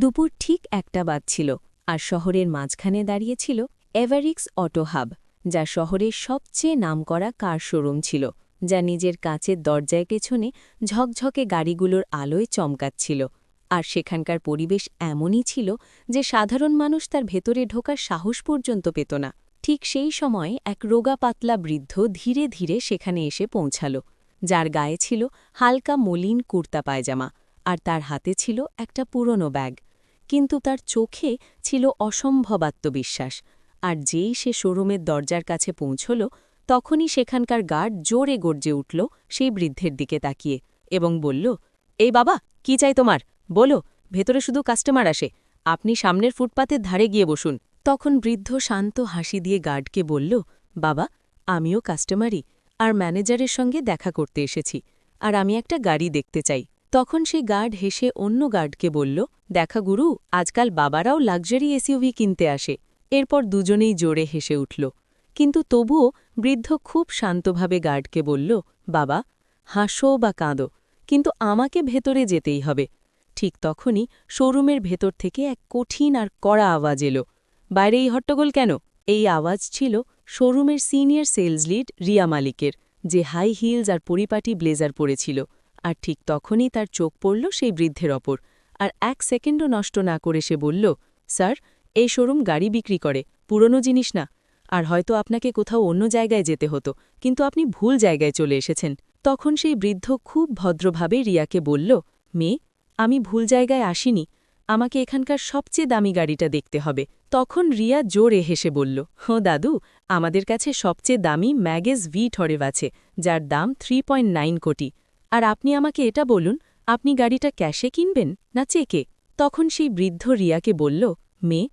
দুপুর ঠিক একটা বাজছিল আর শহরের মাঝখানে দাঁড়িয়েছিল এভারিক্স অটো হাব, যা শহরের সবচেয়ে নামকরা কার শোরুম ছিল, যা নিজের কাচের দরজায় পেছনে ঝকঝকে গাড়িগুলোর আলোয় চমকাচ্ছিল। আর সেখানকার পরিবেশ এমনই ছিল যে সাধারণ মানুষ তার ভেতরে ঢোকার সাহস পর্যন্ত পেত না। ঠিক সেই সময় এক রোগা পাতলা বৃদ্ধ ধীরে ধীরে সেখানে এসে পৌঁছাল, যার গায়ে ছিল হালকা মলিন কুর্তা পায়জামা, আর তার হাতে ছিল একটা পুরনো ব্যাগ। কিন্তু তার চোখে ছিল অসম্ভব আত্মবিশ্বাস আর যেই সে শোরুমের দরজার কাছে পৌঁছল, তখনই সেখানকার গার্ড জোরে গর্জে উঠল সেই বৃদ্ধের দিকে তাকিয়ে এবং বলল, এই বাবা, কি চাই তোমার? বলো, ভেতরে শুধু কাস্টমার আসে। আপনি সামনের ফুটপাতের ধারে গিয়ে বসুন। তখন বৃদ্ধ শান্ত হাসি দিয়ে গার্ডকে বলল, বাবা, আমিও কাস্টমারই, আর ম্যানেজারের সঙ্গে দেখা করতে এসেছি, আর আমি একটা গাড়ি দেখতে চাই। তখন সেই গার্ড হেসে অন্য গার্ডকে বলল, দেখা গুরু, আজকাল বাবারাও লাক্সারি এসইউভি কিনতে আসে। এরপর দুজনেই জোরে হেসে উঠল। কিন্তু তবুও বৃদ্ধ খুব শান্তভাবে গার্ডকে বলল, বাবা, হাসো বা কাঁদো, কিন্তু আমাকে ভেতরে যেতেই হবে। ঠিক তখনই শোরুমের ভেতর থেকে এক কঠিন আর কড়া আওয়াজ এলো। বাইরে এই হট্টগোল কেন? এই আওয়াজ ছিল শোরুমের সিনিয়র সেলস লিড রিয়া মালিকের, যে হাই হিলস আর পরিপাটি ব্লেজার পরেছিল। আর ঠিক তখনই তার চোখ পড়ল সেই বৃদ্ধের ওপর। আর এক সেকেন্ডও নষ্ট না করে সে বলল, স্যার, এই শোরুম গাড়ি বিক্রি করে, পুরনো জিনিস না। আর হয়তো আপনাকে কোথাও অন্য জায়গায় যেতে হতো, কিন্তু আপনি ভুল জায়গায় চলে এসেছেন। তখন সেই বৃদ্ধ খুব ভদ্রভাবে রিয়াকে বলল, মেয়ে, আমি ভুল জায়গায় আসিনি। আমাকে এখানকার সবচেয়ে দামি গাড়িটা দেখতে হবে। তখন রিয়া জোরে হেসে বলল, হো দাদু, আমাদের কাছে সবচেয়ে দামি ম্যাগেজ ভি ঠরেভ আছে, যার দাম থ্রি কোটি। আর আপনি আমাকে এটা বলুন, আপনি গাড়িটা ক্যাশে কিনবেন না চেকে? তখন সেই বৃদ্ধ রিয়াকে বলল, মেয়ে,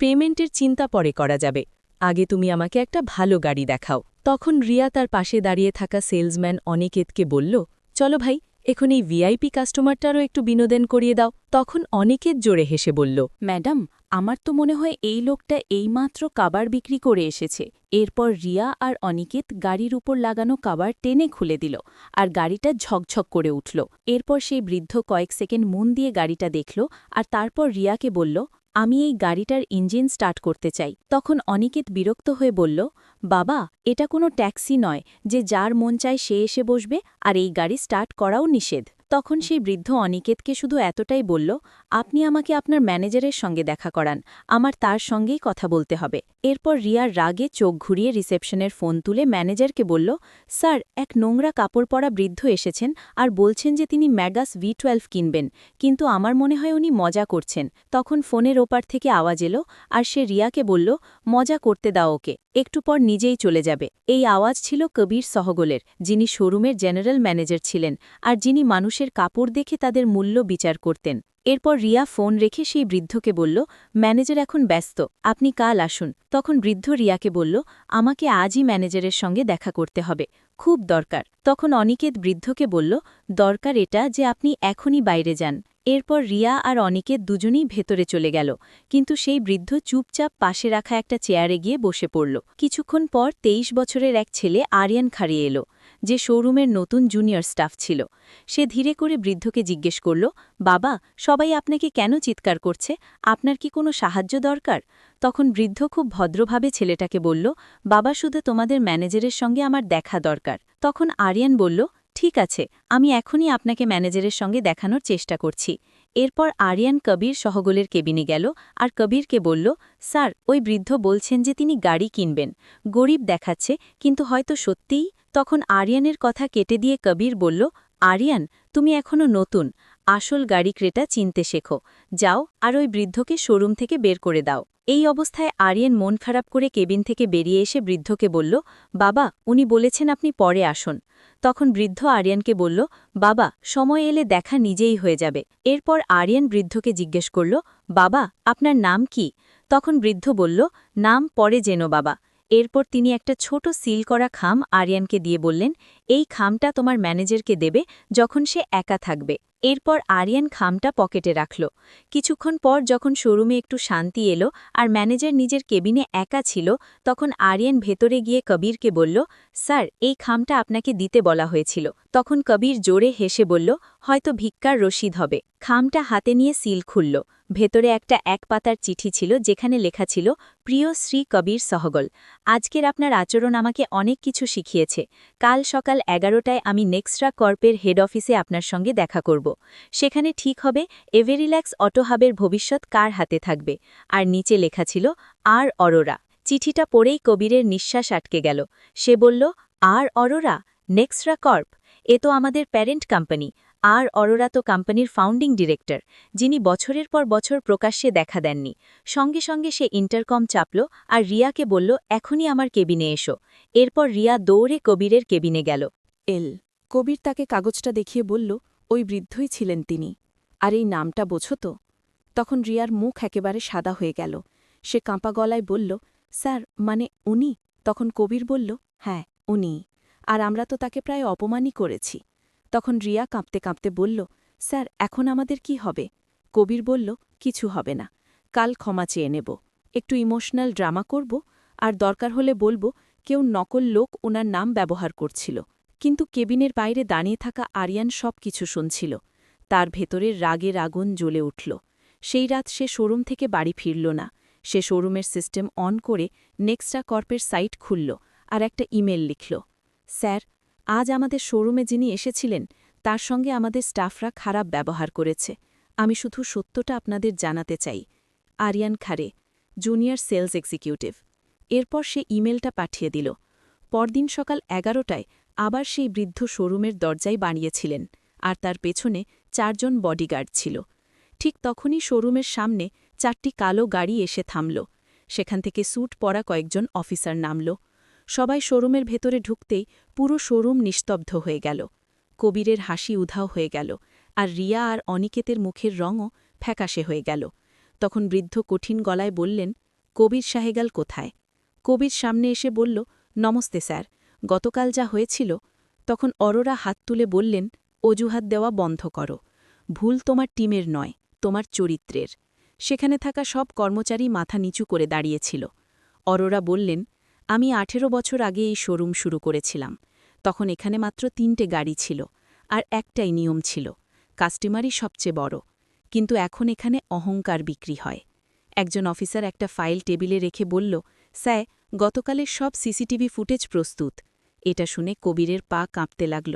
পেমেন্টের চিন্তা পরে করা যাবে। আগে তুমি আমাকে একটা ভালো গাড়ি দেখাও। তখন রিয়া তার পাশে দাঁড়িয়ে থাকা সেলসম্যান অনিকেতকে বলল, চলো ভাই, এখন এই ভিআইপি কাস্টমারটারও একটু বিনোদন করিয়ে দাও। তখন অনিকেত জোরে হেসে বলল, ম্যাডাম আমার তো মনে হয় এই লোকটা এইমাত্র কাবার বিক্রি করে এসেছে। এরপর রিয়া আর অনিকেত গাড়ির উপর লাগানো কাবার টেনে খুলে দিল আর গাড়িটা ঝকঝক করে উঠল। এরপর সেই বৃদ্ধ কয়েক সেকেন্ড মন দিয়ে গাড়িটা দেখল আর তারপর রিয়াকে বলল, আমি এই গাড়িটার ইঞ্জিন স্টার্ট করতে চাই। তখন অনিকেত বিরক্ত হয়ে বলল, বাবা, এটা কোনো ট্যাক্সি নয়, যে যার মন চায় সে এসে বসবে আর এই গাড়ি স্টার্ট করাও নিষেধ। তখন সেই বৃদ্ধ অনিকেতকে শুধু এতটাই বলল, আপনি আমাকে আপনার ম্যানেজারের সঙ্গে দেখা করান, আমার তার সঙ্গেই কথা বলতে হবে। এরপর রিয়ার রাগে চোখ ঘুরিয়ে রিসেপশনের ফোন তুলে ম্যানেজারকে বলল, স্যার, এক নোংরা কাপড় পরা বৃদ্ধ এসেছেন আর বলছেন যে তিনি ম্যাগাস ভি টুয়েলভ কিনবেন, কিন্তু আমার মনে হয় উনি মজা করছেন। তখন ফোনের ওপার থেকে আওয়াজ এলো আর সে রিয়াকে বলল, মজা করতে দাও ওকে, একটু পর নিজেই চলে যাবে। এই আওয়াজ ছিল কবির সহগলের, যিনি শোরুমের জেনারেল ম্যানেজার ছিলেন আর যিনি মানুষের কাপড় দেখে তাদের মূল্য বিচার করতেন। এরপর রিয়া ফোন রেখে সেই বৃদ্ধকে বলল, ম্যানেজার এখন ব্যস্ত, আপনি কাল আসুন। তখন বৃদ্ধ রিয়াকে বলল, আমাকে আজই ম্যানেজারের সঙ্গে দেখা করতে হবে, খুব দরকার। তখন অনিকেত বৃদ্ধকে বলল, দরকার এটা যে আপনি এখনই বাইরে যান। এরপর রিয়া আর অনিকেত দুজনেই ভেতরে চলে গেল, কিন্তু সেই বৃদ্ধ চুপচাপ পাশে রাখা একটা চেয়ারে গিয়ে বসে পড়ল। কিছুক্ষণ পর তেইশ বছরের এক ছেলে আরিয়ান খাড়িয়ে এলো। যে শোরুমের নতুন জুনিয়র স্টাফ ছিল। সে ধীরে করে বৃদ্ধকে জিজ্ঞেস করল, বাবা, সবাই আপনাকে কেন চিৎকার করছে? আপনার কি কোনো সাহায্য দরকার? তখন বৃদ্ধ খুব ভদ্রভাবে ছেলেটাকে বলল, বাবা, শুধু তোমাদের ম্যানেজারের সঙ্গে আমার দেখা দরকার। তখন আরিয়ান বলল, ঠিক আছে, আমি এখনই আপনাকে ম্যানেজারের সঙ্গে দেখানোর চেষ্টা করছি। এরপর আরিয়ান কবির সহগোলের কেবিনে গেল আর কবিরকে বলল, স্যার, ওই বৃদ্ধ বলছেন যে তিনি গাড়ি কিনবেন। গরিব দেখাচ্ছে, কিন্তু হয়তো সত্যিই তখন আরিয়ানের কথা কেটে দিয়ে কবির বলল, আরিয়ান, তুমি এখনও নতুন। আসল গাড়ি ক্রেটা চিনতে শেখো। যাও আর ওই বৃদ্ধকে শোরুম থেকে বের করে দাও। এই অবস্থায় আরিয়ান মন খারাপ করে কেবিন থেকে বেরিয়ে এসে বৃদ্ধকে বলল, বাবা, উনি বলেছেন আপনি পরে আসুন। তখন বৃদ্ধ আরিয়ানকে বলল, বাবা, সময় এলে দেখা নিজেই হয়ে যাবে। এরপর আরিয়ান বৃদ্ধকে জিজ্ঞেস করল, বাবা, আপনার নাম কি? তখন বৃদ্ধ বলল, নাম পরে যেন বাবা। এরপর তিনি একটা ছোট সিল করা খাম আরিয়ানকে দিয়ে বললেন এই খামটা তোমার ম্যানেজারকে দেবে যখন সে একা থাকবে। এরপর আরিয়ান খামটা পকেটে রাখল। কিছুক্ষণ পর যখন শোরুমে একটু শান্তি এলো আর ম্যানেজার নিজের কেবিনে একা ছিল, তখন আরিয়ান ভেতরে গিয়ে কবিরকে বলল, স্যার, এই খামটা আপনাকে দিতে বলা হয়েছিল। তখন কবির জোরে হেসে বলল, হয়তো ভিক্ষার রশিদ হবে। খামটা হাতে নিয়ে সিল খুলল। ভেতরে একটা এক পাতার চিঠি ছিল যেখানে লেখা ছিল, প্রিয় শ্রী কবির সহগল, আজকের আপনার আচরণ আমাকে অনেক কিছু শিখিয়েছে। কাল সকাল এগারোটায় আমি নেক্সট্রা কর্পের হেড অফিসে আপনার সঙ্গে দেখা করব। সেখানে ঠিক হবে, এভেরিল্যাক্স অটোহাবের ভবিষ্যৎ কার হাতে থাকবে? আর নিচে লেখা ছিল, আর অরোরা। চিঠিটা পড়েই কবিরের নিঃশ্বাস আটকে গেল। সে বলল, আর অরোরা? নেক্সট্রা কর্প? এ তো আমাদের প্যারেন্ট কোম্পানি। আর অরোরা তো কোম্পানির ফাউন্ডিং ডিরেক্টর যিনি বছরের পর বছর প্রকাশ্যে দেখা দেননি। সঙ্গে সঙ্গে সে ইন্টারকম চাপল আর রিয়াকে বলল, এখনই আমার কেবিনে এসো। এরপর রিয়া দৌড়ে কবিরের কেবিনে গেল। এল, কবির তাকে কাগজটা দেখিয়ে বলল, ওই বৃদ্ধই ছিলেন তিনি। আর এই নামটা বোঝো তো? তখন রিয়ার মুখ একেবারে সাদা হয়ে গেল। সে কাঁপা গলায় বলল, স্যার মানে উনি? তখন কবির বলল হ্যাঁ উনি। আর আমরা তো তাকে প্রায় অপমানই করেছি। তখন রিয়া কাঁপতে কাঁপতে বলল, স্যার, এখন আমাদের কি হবে? কবির বলল, কিছু হবে না, কাল ক্ষমা চেয়ে নেব। একটু ইমোশনাল ড্রামা করব আর দরকার হলে বলব, কেউ নকল লোক ওনার নাম ব্যবহার করছিল। কিন্তু কেবিনের বাইরে দাঁড়িয়ে থাকা আরিয়ান সব কিছু শুনছিল। তার ভেতরের রাগের আগুন জ্বলে উঠল। সেই রাত সে শোরুম থেকে বাড়ি ফিরল না। সে শোরুমের সিস্টেম অন করে নেক্সট্রা কর্পের সাইট খুলল আর একটা ইমেল লিখল, স্যার আজ আমাদের শোরুমে যিনি এসেছিলেন, তার সঙ্গে আমাদের স্টাফরা খারাপ ব্যবহার করেছে। আমি শুধু সত্যটা আপনাদের জানাতে চাই। Aryan Khare, junior sales executive. এরপর সে ইমেলটা পাঠিয়ে দিল। পরদিন সকাল এগারোটায় আবার সেই বৃদ্ধ শোরুমের দরজায় বাড়িয়েছিলেন আর তার পেছনে চারজন বডিগার্ড ছিল। ঠিক তখনই শোরুমের সামনে চারটি কালো গাড়ি এসে থামল। সেখান থেকে স্যুট পরা কয়েকজন অফিসার নামল। সবাই শোরুমের ভেতরে ঢুকতেই পুরো শোরুম নিস্তব্ধ হয়ে গেল। কবিরের হাসি উধাও হয়ে গেল আর রিয়া আর অনিকেতের মুখের রঙও ফ্যাকাশে হয়ে গেল। তখন বৃদ্ধ কঠিন গলায় বললেন, কবির সাহেগাল কোথায়? কবির সামনে এসে বলল, নমস্তে স্যার, গতকাল যা হয়েছিল। তখন অরোরা হাত তুলে বললেন, অজুহাত দেওয়া বন্ধ করো। ভুল তোমার টিমের নয়, তোমার চরিত্রের। সেখানে থাকা সব কর্মচারী মাথা নিচু করে দাঁড়িয়েছিল অরোরা বললেন আমি আঠেরো বছর আগে এই শোরুম শুরু করেছিলাম। তখন এখানে মাত্র তিনটে গাড়ি ছিল আর একটাই নিয়ম ছিল, কাস্টমারই সবচেয়ে বড়। কিন্তু এখন এখানে অহংকার বিক্রি হয়। একজন অফিসার একটা ফাইল টেবিলে রেখে বলল, স্যার, গতকালের সব সিসিটিভি ফুটেজ প্রস্তুত। এটা শুনে কবিরের পা কাঁপতে লাগল।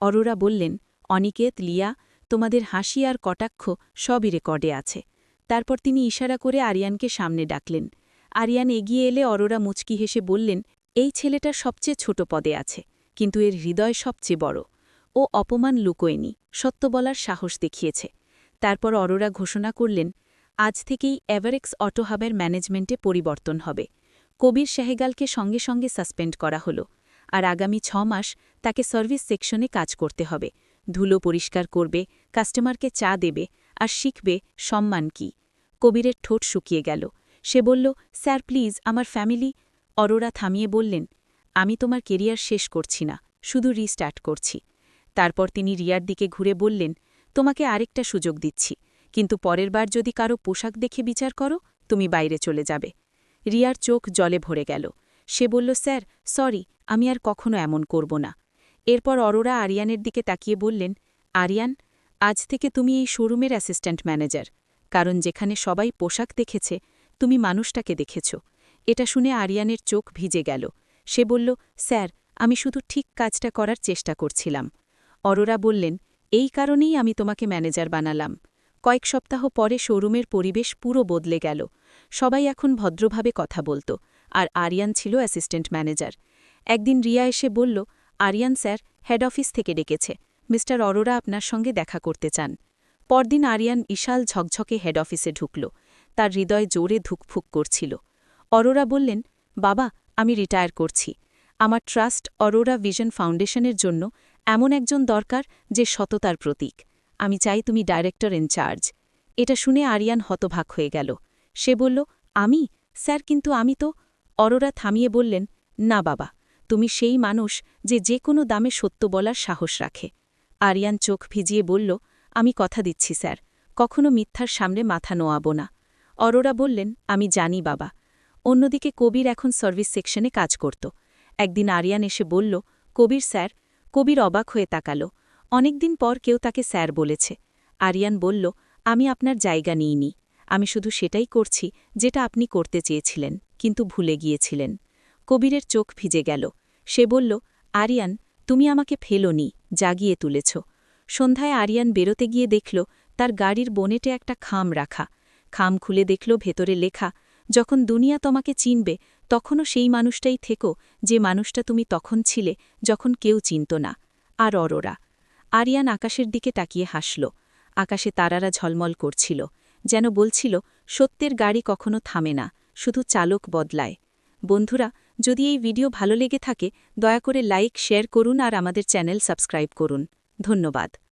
অরোরা বললেন, অনিকেত, লিয়া, তোমাদের হাসি আর কটাক্ষ সবই রেকর্ডে আছে। তারপর তিনি ইশারা করে আরিয়ানকে সামনে ডাকলেন। আরিয়ান এগিয়ে এলে অরোরা মুচকি হেসে বললেন, এই ছেলেটা সবচেয়ে ছোট পদে আছে, কিন্তু এর হৃদয় সবচেয়ে বড়। ও অপমান লুকোয়নি, সত্য বলার সাহস দেখিয়েছে। তারপর অরোরা ঘোষণা করলেন, আজ থেকেই এভারেক্স অটোহাবের ম্যানেজমেন্টে পরিবর্তন হবে। কবির শাহেগালকে সঙ্গে সঙ্গে সাসপেন্ড করা হল, আর আগামী ছ মাস তাকে সার্ভিস সেকশনে কাজ করতে হবে। ধুলো পরিষ্কার করবে, কাস্টমারকে চা দেবে, আর শিখবে সম্মান কি। কবিরের ঠোঁট শুকিয়ে গেল। সে বলল, স্যার, প্লিজ, আমার ফ্যামিলি। অরোরা থামিয়ে বললেন, আমি তোমার কেরিয়ার শেষ করছি না, শুধু রিস্টার্ট করছি। তারপর তিনি রিয়ার দিকে ঘুরে বললেন, তোমাকে আরেকটা সুযোগ দিচ্ছি, কিন্তু পরের বার যদি কারও পোশাক দেখে বিচার করো, তুমি বাইরে চলে যাবে। রিয়ার চোখ জলে ভরে গেল। সে বলল, স্যার, সরি, আমি আর কখনো এমন করব না। এরপর অরোরা আরিয়ানের দিকে তাকিয়ে বললেন, আরিয়ান, আজ থেকে তুমি এই শোরুমের অ্যাসিস্ট্যান্ট ম্যানেজার, কারণ যেখানে সবাই পোশাক দেখেছে তুমি মানুষটাকে দেখেছ। এটা শুনে আরিয়ানের চোখ ভিজে গেল। সে বলল, স্যার, আমি শুধু ঠিক কাজটা করার চেষ্টা করছিলাম। অরোরা বললেন, এই কারণেই আমি তোমাকে ম্যানেজার বানালাম। কয়েক সপ্তাহ পরে শোরুমের পরিবেশ পুরো বদলে গেল। সবাই এখন ভদ্রভাবে কথা বলত, আর আরিয়ান ছিল অ্যাসিস্ট্যান্ট ম্যানেজার। একদিন রিয়া এসে বলল, আরিয়ান স্যার, হেড অফিস থেকে ডেকেছে। মিস্টার অরোরা আপনার সঙ্গে দেখা করতে চান। পরদিন আরিয়ান ইশাল ঝকঝকে হেড অফিসে ঢুকল। তার হৃদয় জোরে ধুকফুক করছিল। অরোরা বললেন, বাবা, আমি রিটায়ার করছি। আমার ট্রাস্ট অরোরা ভিশন ফাউন্ডেশনের জন্য এমন একজন দরকার যে সততার প্রতীক। আমি চাই তুমি ডাইরেক্টর ইনচার্জ এটা শুনে আরিয়ান হতভাগ হয়ে গেল। সে বলল, আমি? স্যার, কিন্তু আমি তো? অরোরা থামিয়ে বললেন, না বাবা, তুমি সেই মানুষ যে যে কোনো দামে সত্য বলার সাহস রাখে। আরিয়ান চোখ ভিজিয়ে বলল, আমি কথা দিচ্ছি, স্যার। কখনো মিথ্যার সামনে মাথা নোয়াব না। অরোরা বললেন, আমি জানি, বাবা। অন্যদিকে কবির এখন সার্ভিস সেকশনে কাজ করত। একদিন আরিয়ান এসে বলল, কবির স্যার। কবির অবাক হয়ে তাকালো। অনেকদিন পর কেউ তাকে স্যার বলেছে। আরিয়ান বলল, আমি আপনার জায়গা নিইনি। আমি শুধু সেটাই করছি যেটা আপনি করতে চেয়েছিলেন, কিন্তু ভুলে গিয়েছিলেন। কবিরের চোখ ভিজে গেল। সে বলল, আরিয়ান, তুমি আমাকে ফেলোনি, জাগিয়ে তুলেছ। সন্ধ্যায় আরিয়ান বেরোতে গিয়ে দেখল, তার গাড়ির বনেটে একটা খাম রাখা। খাম খুলে দেখল ভেতরে লেখা, যখন দুনিয়া তোমাকে চিনবে, তখনও সেই মানুষটাই থেকো, যে মানুষটা তুমি তখন ছিলে, যখন কেউ চিনত না। আর অরোরা। আরিয়ান আকাশের দিকে তাকিয়ে হাসল। আকাশে তারারা ঝলমল করছিল, যেন বলছিল, সত্যের গাড়ি কখনো থামে না, শুধু চালক বদলায়। বন্ধুরা, যদি এই ভিডিও ভালো লেগে থাকে, দয়া করে লাইক, শেয়ার করুন আর আমাদের চ্যানেল সাবস্ক্রাইব করুন। ধন্যবাদ।